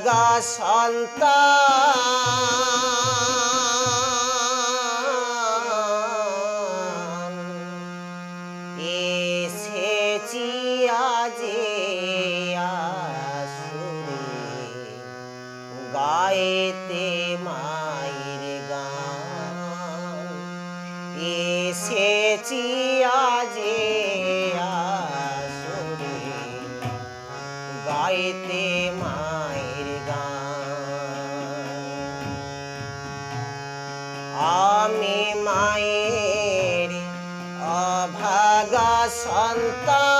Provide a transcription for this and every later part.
অভাগা সন্তান। এসেছি আজে আসুরে গায়েতে মায়ের গান। এসেছি আজে আসুরে গায়েতে অভাগা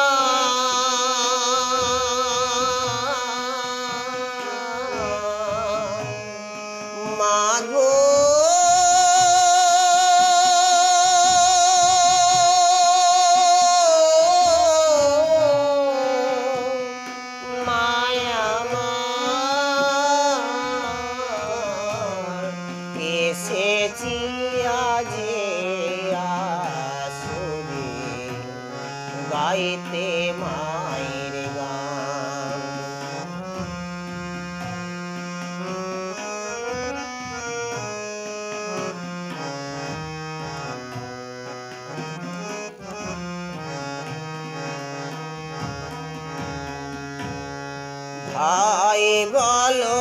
গাইতে মায়ের গান ভাই বলো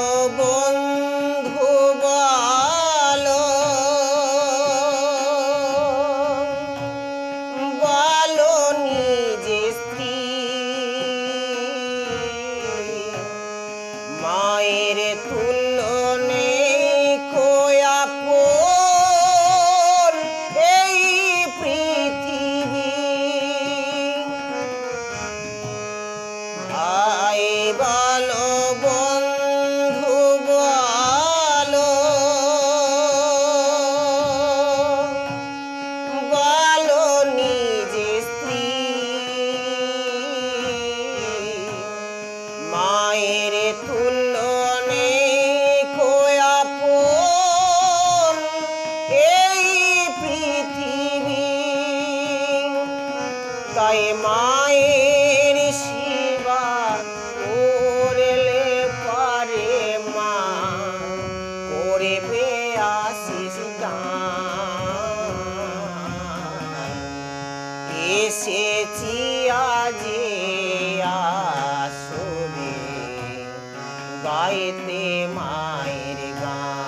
গাইতে মায়ের গান।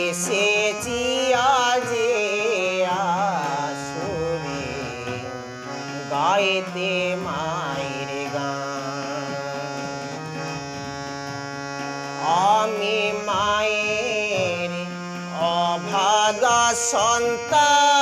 এসেছি আজে আসবে গাইতে মায়ের গান। আমি মায়ের অভাগা সন্তান।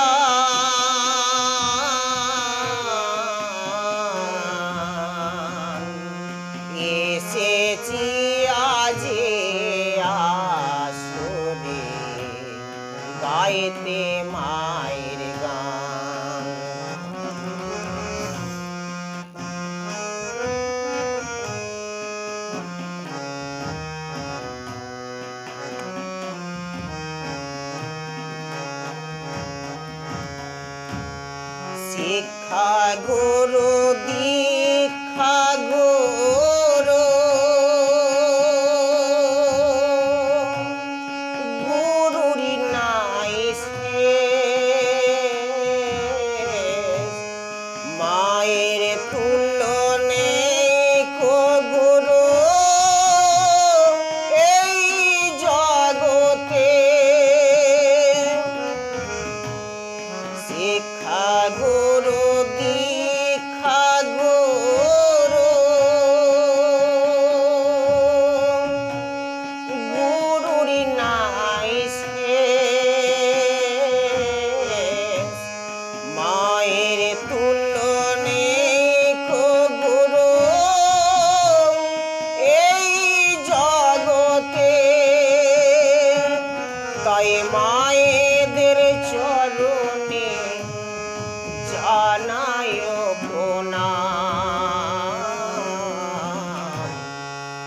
শিক্ষা গুরু দীক্ষা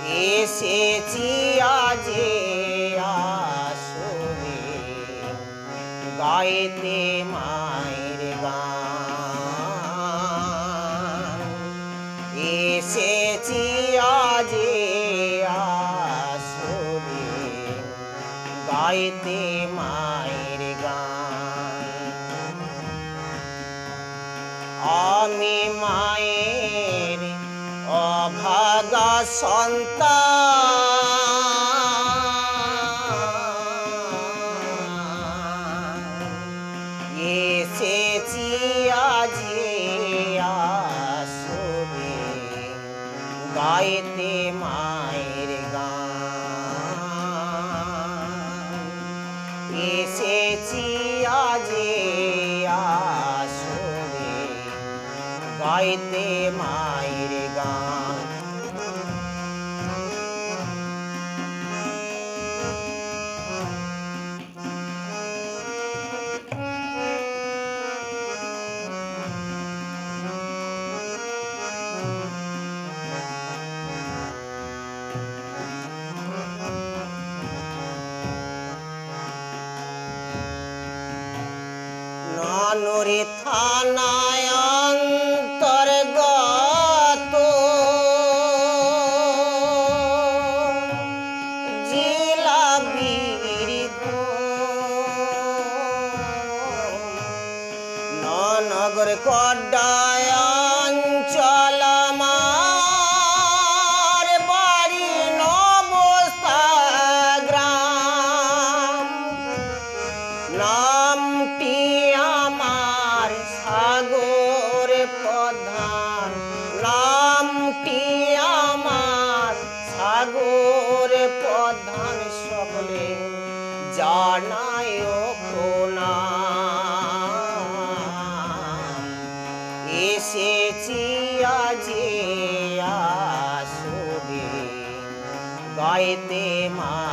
এসেছি আজে আসরে। গায়েতে মায়ের গান। এসেছি আজে আসরে। গাইতে মায়ের গান। আমি মায়ের অভা সন্তান। এসেছি আজি আসবে গাইতে মায়ের গান। এসেছি আজি আসবে গাইতে মায়ের গান। নানুরে থানায় অন্তর্গত। জেলা নগর কড্ডায় অঞ্চল নামটি সাগর প্রধান। নামটি আমার সাগর প্রধান সকলে জানায় এসেছি আজি আসবে গাইতে মায়ের